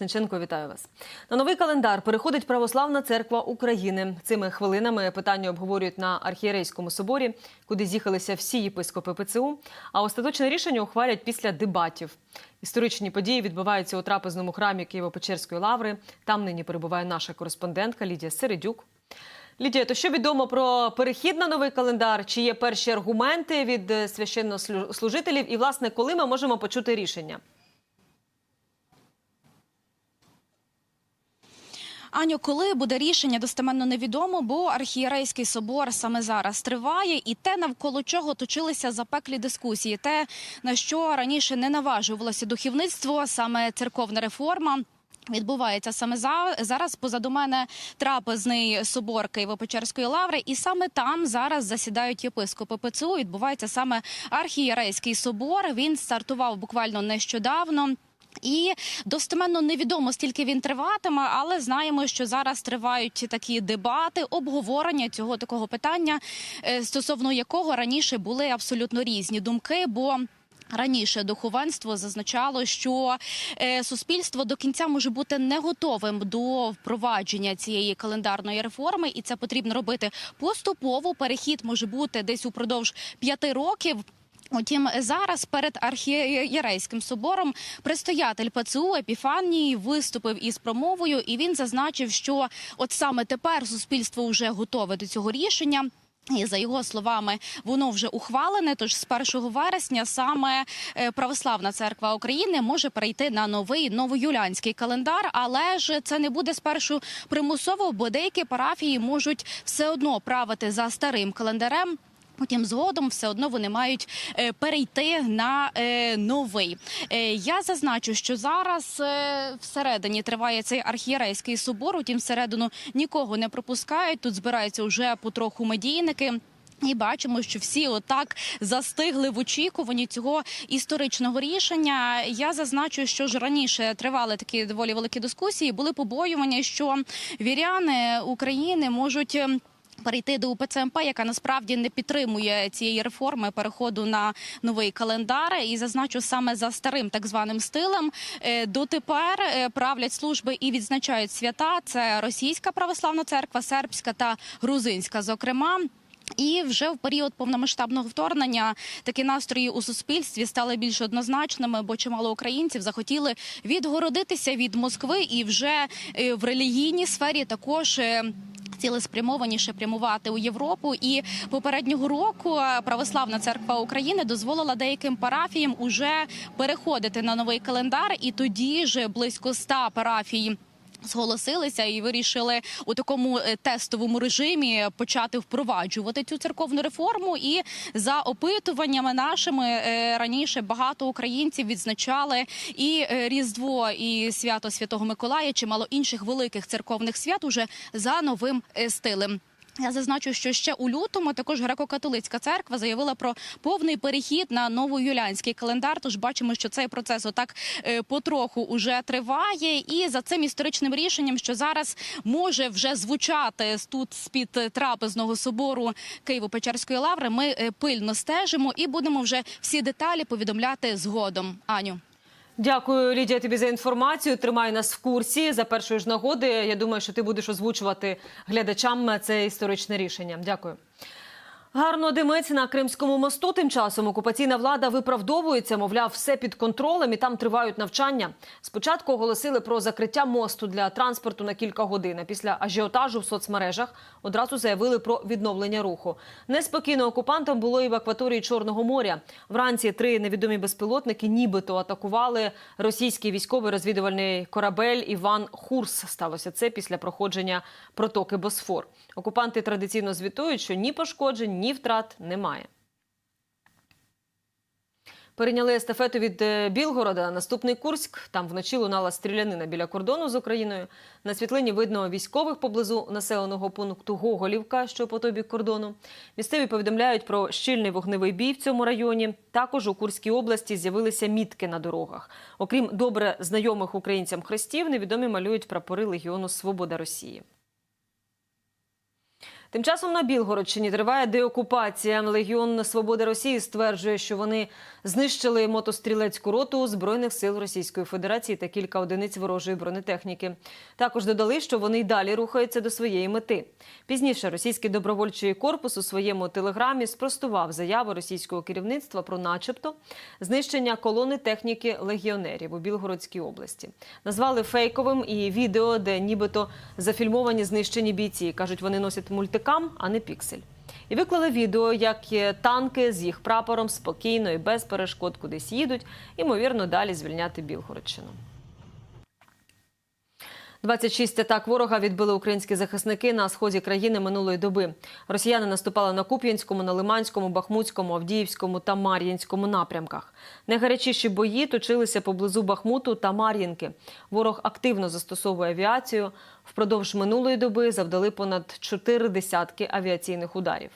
Сенченко, вітаю вас. На новий календар переходить Православна церква України. Цими хвилинами питання обговорюють на архієрейському соборі, куди з'їхалися всі єпископи ПЦУ. А остаточне рішення ухвалять після дебатів. Історичні події відбуваються у трапезному храмі Києво-Печерської лаври. Там нині перебуває наша кореспондентка Лідія Середюк. Лідія, то що відомо про перехід на новий календар? Чи є перші аргументи від священнослужителів? І, власне, коли ми можемо почути рішення? Аню, коли буде рішення, достеменно невідомо, бо архієрейський собор саме зараз триває, і те, навколо чого точилися запеклі дискусії, те на що раніше не наважувалося духовництво, саме церковна реформа. Відбувається саме за зараз. Позаду мене трапезний собор Києво-Печерської лаври, і саме там зараз засідають єпископи ПЦУ. Відбувається саме архієрейський собор. Він стартував буквально нещодавно. І достеменно невідомо стільки він триватиме, але знаємо, що зараз тривають такі дебати, обговорення цього такого питання, е, стосовно якого раніше були абсолютно різні думки. бо Раніше духовенство зазначало, що е, суспільство до кінця може бути не готовим до впровадження цієї календарної реформи, і це потрібно робити поступово. Перехід може бути десь упродовж п'яти років. Утім, зараз перед архієрейським собором предстоятель ПЦУ Епіфанії виступив із промовою, і він зазначив, що от саме тепер суспільство вже готове до цього рішення. І за його словами, воно вже ухвалене. Тож з 1 вересня саме е, Православна церква України може перейти на новий новоюлянський календар, але ж це не буде спершу примусово, бо деякі парафії можуть все одно правити за старим календарем. Потім згодом все одно вони мають е, перейти на е, новий. Е, я зазначу, що зараз всередині триває цей архієрейський собор. Утім, всередину нікого не пропускають. Тут збираються вже потроху медійники. І бачимо, що всі отак застигли в очікуванні цього історичного рішення. Я зазначу, що ж раніше тривали такі доволі великі дискусії. Були побоювання, що віряни України можуть. Перейти до УПЦ МП, яка насправді не підтримує цієї реформи переходу на новий календар, і зазначу саме за старим так званим стилем. е, Дотепер е, правлять служби і відзначають свята. Це російська православна церква, сербська та грузинська, зокрема. І вже в період повномасштабного вторгнення такі настрої у суспільстві стали більш однозначними, бо чимало українців захотіли відгородитися від Москви і вже е, в релігійній сфері також. Цілеспрямованіше прямувати у Європу, і попереднього року православна церква України дозволила деяким парафіям уже переходити на новий календар, і тоді ж близько ста парафій. Зголосилися і вирішили у такому е, тестовому режимі почати впроваджувати цю церковну реформу. І за опитуваннями нашими е, раніше багато українців відзначали і е, Різдво, і свято Святого Миколая, чимало інших великих церковних свят уже за новим стилем. Я зазначу, що ще у лютому також греко-католицька церква заявила про повний перехід на новоюлянський календар. Тож бачимо, що цей процес отак е, потроху уже триває. І за цим історичним рішенням, що зараз може вже звучати тут з під трапезного собору Києво-Печерської лаври, ми е, пильно стежимо і будемо вже всі деталі повідомляти згодом. Аню. Дякую, Лідія, тобі за інформацію. Тримай нас в курсі за першої ж нагоди. Я думаю, що ти будеш озвучувати глядачам це історичне рішення. Дякую. Гарно димець на Кримському мосту. Тим часом окупаційна влада виправдовується, мовляв, все під контролем і там тривають навчання. Спочатку оголосили про закриття мосту для транспорту на кілька годин. Після ажіотажу в соцмережах одразу заявили про відновлення руху. Неспокійно окупантам було і в акваторії Чорного моря. Вранці три невідомі безпілотники нібито атакували російський військовий розвідувальний корабель Іван Хурс. Сталося це після проходження протоки Босфор. Окупанти традиційно звітують, що ні пошкоджень, ні втрат немає. Перейняли естафету від е, Білгорода. Наступний Курськ. Там вночі лунала стрілянина біля кордону з Україною. На світлині видно військових поблизу населеного пункту Гоголівка, що по тобі кордону. Місцеві повідомляють про щільний вогневий бій в цьому районі. Також у Курській області з'явилися мітки на дорогах. Окрім добре знайомих українцям хрестів, невідомі малюють прапори Легіону Свобода Росії. Тим часом на Білгородщині триває деокупація. Легіон Свободи Росії стверджує, що вони знищили мотострілецьку роту збройних сил Російської Федерації та кілька одиниць ворожої бронетехніки. Також додали, що вони й далі рухаються до своєї мети. Пізніше російський добровольчий корпус у своєму телеграмі спростував заяву російського керівництва про, начебто, знищення колони техніки легіонерів у Білгородській області. Назвали фейковим і відео, де нібито зафільмовані знищені бійці. кажуть, вони носять мультикам, а не піксель. І виклали відео, як танки з їх прапором спокійно і без перешкод кудись їдуть, ймовірно, далі звільняти Білгородщину. 26 атак ворога відбили українські захисники на сході країни минулої доби. Росіяни наступали на Куп'янському, на Лиманському, Бахмутському, Авдіївському та Мар'їнському напрямках. Найгарячіші бої точилися поблизу Бахмуту та Мар'їнки. Ворог активно застосовує авіацію. Впродовж минулої доби завдали понад чотири десятки авіаційних ударів.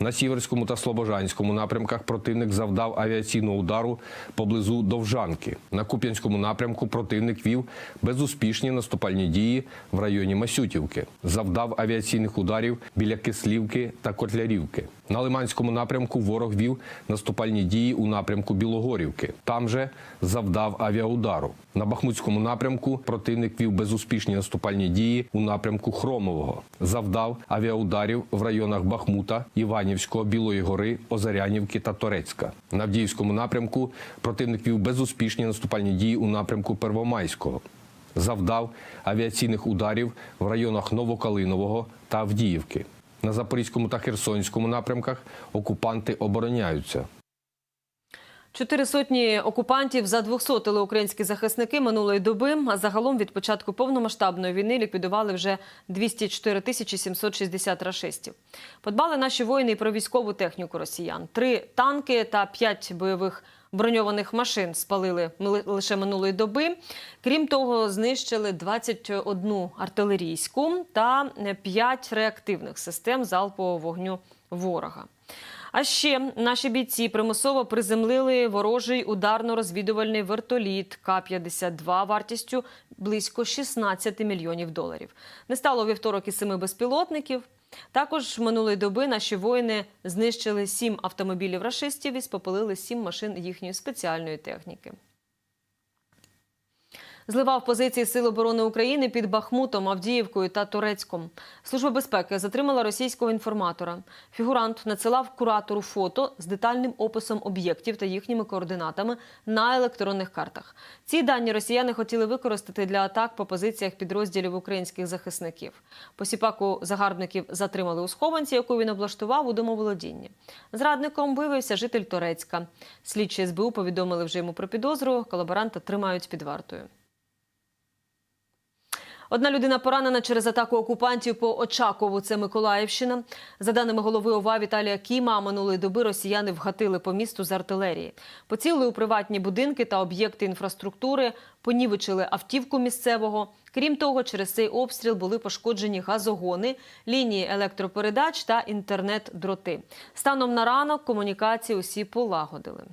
На Сіверському та Слобожанському напрямках противник завдав авіаційного удару поблизу Довжанки. На Куп'янському напрямку противник вів безуспішні наступальні дії в районі Масютівки. Завдав авіаційних ударів біля Кислівки та Котлярівки. На Лиманському напрямку ворог вів наступальні дії у напрямку Білогорівки. Там же завдав авіаудару. На Бахмутському напрямку противник вів безуспішні наступальні дії у напрямку Хромового. Завдав авіаударів в районах Бахмута, Іванівського, Білої гори, Озарянівки та Торецька. На Авдіївському напрямку противник вів безуспішні наступальні дії у напрямку Первомайського. Завдав авіаційних ударів в районах Новокалинового та Авдіївки. На Запорізькому та Херсонському напрямках окупанти обороняються. Чотири сотні окупантів задвохсотили українські захисники минулої доби. А загалом від початку повномасштабної війни ліквідували вже 204 тисячі 760 рашистів. Подбали наші воїни про військову техніку росіян. Три танки та п'ять бойових броньованих машин спалили лише минулої доби. Крім того, знищили 21 артилерійську та 5 реактивних систем залпового вогню ворога. А ще наші бійці примусово приземлили ворожий ударно-розвідувальний вертоліт К-52 вартістю близько 16 мільйонів доларів. Не стало вівторок і семи безпілотників. Також минулої доби наші воїни знищили сім автомобілів рашистів і спопилили сім машин їхньої спеціальної техніки. Зливав позиції Сил оборони України під Бахмутом, Авдіївкою та Турецьком. Служба безпеки затримала російського інформатора. Фігурант надсилав куратору фото з детальним описом об'єктів та їхніми координатами на електронних картах. Ці дані росіяни хотіли використати для атак по позиціях підрозділів українських захисників. Посіпаку загарбників затримали у схованці, яку він облаштував у домоволодінні. Зрадником виявився житель Турецька. Слідчі СБУ повідомили вже йому про підозру. Колаборанта тримають під вартою. Одна людина поранена через атаку окупантів по Очакову. Це Миколаївщина. За даними голови ОВА Віталія Кіма, минулої доби росіяни вгатили по місту з артилерії. Поцілили у приватні будинки та об'єкти інфраструктури, понівечили автівку місцевого. Крім того, через цей обстріл були пошкоджені газогони, лінії електропередач та інтернет-дроти. Станом на ранок комунікації усі полагодили.